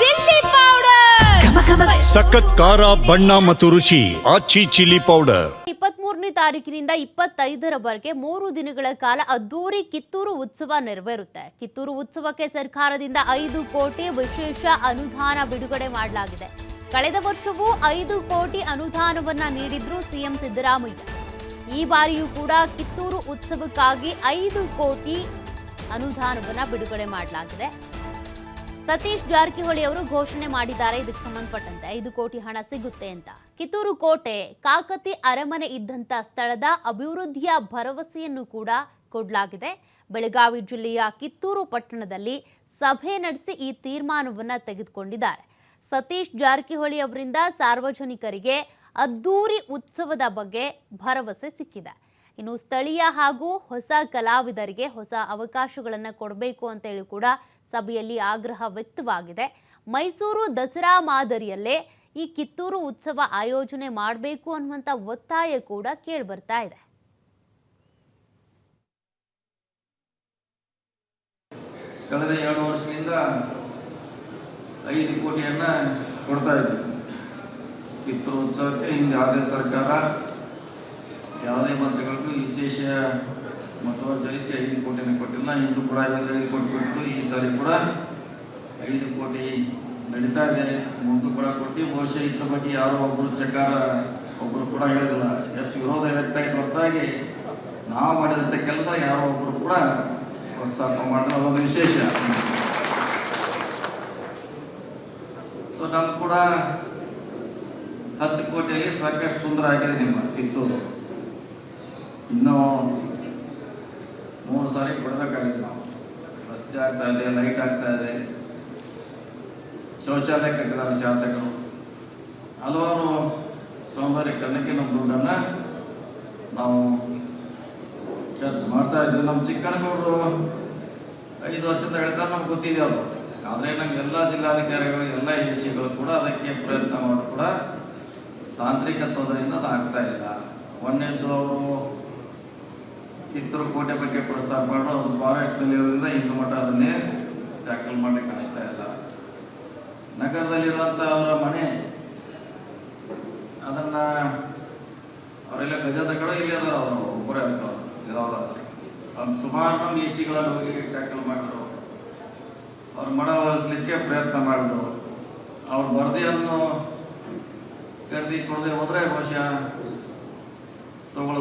Chilli powder. ಸಖತ್ ಖಾರ ಬಣ್ಣ ಮತ್ತು ರುಚಿ. Aachi chilli powder. ಇಪ್ಪತ್ಮೂರನೇ ತಾರೀಕಿನಿಂದ ಇಪ್ಪತ್ತೈದರವರೆಗೆ ಮೂರು ದಿನಗಳ ಕಾಲ ಅದ್ದೂರಿ ಕಿತ್ತೂರು ಉತ್ಸವ ನೆರವೇರುತ್ತೆ. ಕಿತ್ತೂರು ಉತ್ಸವಕ್ಕೆ ಸರ್ಕಾರದಿಂದ ಐದು ಕೋಟಿ ವಿಶೇಷ ಅನುದಾನ ಬಿಡುಗಡೆ ಮಾಡಲಾಗಿದೆ. ಕಳೆದ ವರ್ಷವೂ ಐದು ಕೋಟಿ ಅನುದಾನವನ್ನ ನೀಡಿದ್ರು ಸಿಎಂ ಸಿದ್ದರಾಮಯ್ಯ. ಈ ಬಾರಿಯೂ ಕೂಡ ಕಿತ್ತೂರು ಉತ್ಸವಕ್ಕಾಗಿ ಐದು ಕೋಟಿ ಅನುದಾನವನ್ನ ಬಿಡುಗಡೆ ಮಾಡಲಾಗಿದೆ. ಸತೀಶ್ ಜಾರಕಿಹೊಳಿ ಅವರು ಘೋಷಣೆ ಮಾಡಿದ್ದಾರೆ. ಇದಕ್ಕೆ ಸಂಬಂಧಪಟ್ಟಂತೆ ಐದು ಕೋಟಿ ಹಣ ಸಿಗುತ್ತೆ ಅಂತ. ಕಿತ್ತೂರು ಕೋಟೆ, ಕಾಕತಿ ಅರಮನೆ ಇದ್ದಂತ ಸ್ಥಳದ ಅಭಿವೃದ್ಧಿಯ ಭರವಸೆಯನ್ನು ಕೂಡ ಕೊಡಲಾಗಿದೆ. ಬೆಳಗಾವಿ ಜಿಲ್ಲೆಯ ಕಿತ್ತೂರು ಪಟ್ಟಣದಲ್ಲಿ ಸಭೆ ನಡೆಸಿ ಈ ತೀರ್ಮಾನವನ್ನು ತೆಗೆದುಕೊಂಡಿದ್ದಾರೆ. ಸತೀಶ್ ಜಾರಕಿಹೊಳಿ ಅವರಿಂದ ಸಾರ್ವಜನಿಕರಿಗೆ ಅದ್ದೂರಿ ಉತ್ಸವದ ಬಗ್ಗೆ ಭರವಸೆ ಸಿಕ್ಕಿದೆ. ಇನ್ನು ಸ್ಥಳೀಯ ಹಾಗೂ ಹೊಸ ಕಲಾವಿದರಿಗೆ ಹೊಸ ಅವಕಾಶಗಳನ್ನು ಕೊಡಬೇಕು ಅಂತೇಳಿ ಕೂಡ ಸಭೆಯಲ್ಲಿ ಆಗ್ರಹ ವ್ಯಕ್ತವಾಗಿದೆ. ಮೈಸೂರು ದಸರಾ ಮಾದರಿಯಲ್ಲೇ ಈ ಕಿತ್ತೂರು ಉತ್ಸವ ಆಯೋಜನೆ ಮಾಡಬೇಕು ಅನ್ನುವಂಥ ಒತ್ತಾಯ ಕೂಡ ಕೇಳಿಬರ್ತಾ ಇದೆ. ಕಳೆದ ಎರಡು ವರ್ಷದಿಂದ ಐದು ಕೋಟಿಯನ್ನ ಕೊಡ್ತಾ ಇದ್ವಿ ಕಿತ್ತೂರು ಉತ್ಸವಕ್ಕೆ ಹಿಂದೆ ಯಾವುದೇ ಸರ್ಕಾರ ಯಾವುದೇ ಮಂತ್ರಿಗಳಿಗೂ ವಿಶೇಷ ಮುತುವರ್ಜಿಸಿ ಐದು ಕೋಟಿನ ಕೊಟ್ಟಿಲ್ಲ, ಇಂದು ಕೂಡ ಐದು ಕೋಟಿ ಕೊಟ್ಟಿದ್ದು, ಈ ಸಾರಿ ಕೂಡ ಐದು ಕೋಟಿ ನಡೀತಾ ಇದೆ. ಮುಂದೆ ಕೂಡ ಕೊಟ್ಟು, ವರ್ಷ ಇದ್ರ ಬಗ್ಗೆ ಯಾರೋ ಒಬ್ಬರು ಸರ್ಕಾರ ಒಬ್ಬರು ಕೂಡ ಹೇಳಿದಿಲ್ಲ ಹೆಚ್ಚು ವಿರೋಧ ವ್ಯಕ್ತ ಆಗಿ ಹೊರತಾಗಿ ನಾವು ಮಾಡಿದಂಥ ಕೆಲಸ ಯಾರೋ ಒಬ್ಬರು ಕೂಡ ಪ್ರಸ್ತಾಪ ಮಾಡಿದ್ರೆ. ಅದೊಂದು ವಿಶೇಷ. ಸೊ ನಮ್ ಕೂಡ ಹತ್ತು ಕೋಟಿಯಲ್ಲಿ ಸಾಕಷ್ಟು ಸುಂದರ ಆಗಿದೆ ನಿಮ್ಮ ಕಿತ್ತೂರು. ಇನ್ನೂ ಮೂರು ಸಾರಿ ಕೊಡಬೇಕಾಗಿತ್ತು. ನಾವು ರಸ್ತೆ ಆಗ್ತಾ ಇದೆ ಲೈಟ್ ಆಗ್ತಾ ಇದೆ. ಶೌಚಾಲಯ ಕಟ್ಟಿದ್ದಾರೆ ಶಾಸಕರು. ಹಲವಾರು ಸೌಂದರ್ಯೀಕರಣಕ್ಕೆ ನಮ್ಮ ದುಡ್ಡನ್ನು ನಾವು ಖರ್ಚು ಮಾಡ್ತಾ ಇದ್ವಿ. ನಮ್ಮ ಚಿಕ್ಕನಗೌಡರು ಐದು ವರ್ಷದ ಹೇಳ್ತಾರೆ, ನಮ್ಗೆ ಗೊತ್ತಿದೆ ಅವರು ಆದರೆ ನಮ್ಗೆ ಎಲ್ಲ ಜಿಲ್ಲಾಧಿಕಾರಿಗಳು, ಎಲ್ಲ ಎ ಕೂಡ ಅದಕ್ಕೆ ಪ್ರಯತ್ನ ಮಾಡಿ ಕೂಡ ತಾಂತ್ರಿಕ ತೊಂದರೆಯಿಂದ ಅದು ಆಗ್ತಾ ಇಲ್ಲ. ಒಂದೇದ್ದು ಅವರು ಕಿತ್ತೂರು ಕೋಟೆ ಬಗ್ಗೆ ಪ್ರಸ್ತಾಪ ಮಾಡಿದ್ರು ಅದು ಫಾರೆಸ್ಟ್ನಲ್ಲಿ ಇರೋದ್ರಿಂದ ಇನ್ನು ಮಟ್ಟ ಅದನ್ನೇ ಟ್ಯಾಕಲ್ ಮಾಡ್ಲಿಕ್ಕೆ ಆಗ್ತಾ ಇಲ್ಲ. ನಗರದಲ್ಲಿರುವಂಥ ಅವರ ಮನೆ, ಅದನ್ನ ಅವರೆಲ್ಲ ಗಜೇಂದ್ರಗಳು ಇಲ್ಲಿ ಅದಾರ ಅವರು. ಒಬ್ಬರೇ ಅದಕ್ಕೆ ಅವರು. ಇರೋದ ಅವ್ರು ಸುಮಾರು ನಮ್ಮ ಎ ಹೋಗಿ ಟ್ಯಾಕಲ್ ಮಾಡಿದ್ರು. ಅವ್ರು ಮಡ ಒಲಿಸ್ಲಿಕ್ಕೆ ಪ್ರಯತ್ನ ಮಾಡಿದ್ರು. ಅವ್ರ ವರದಿಯನ್ನು ಖರೀದಿ ಕೊಡದೆ ಹೋದ್ರೆ ಬಹುಶಃ ತಗೊಳ್ಳೋ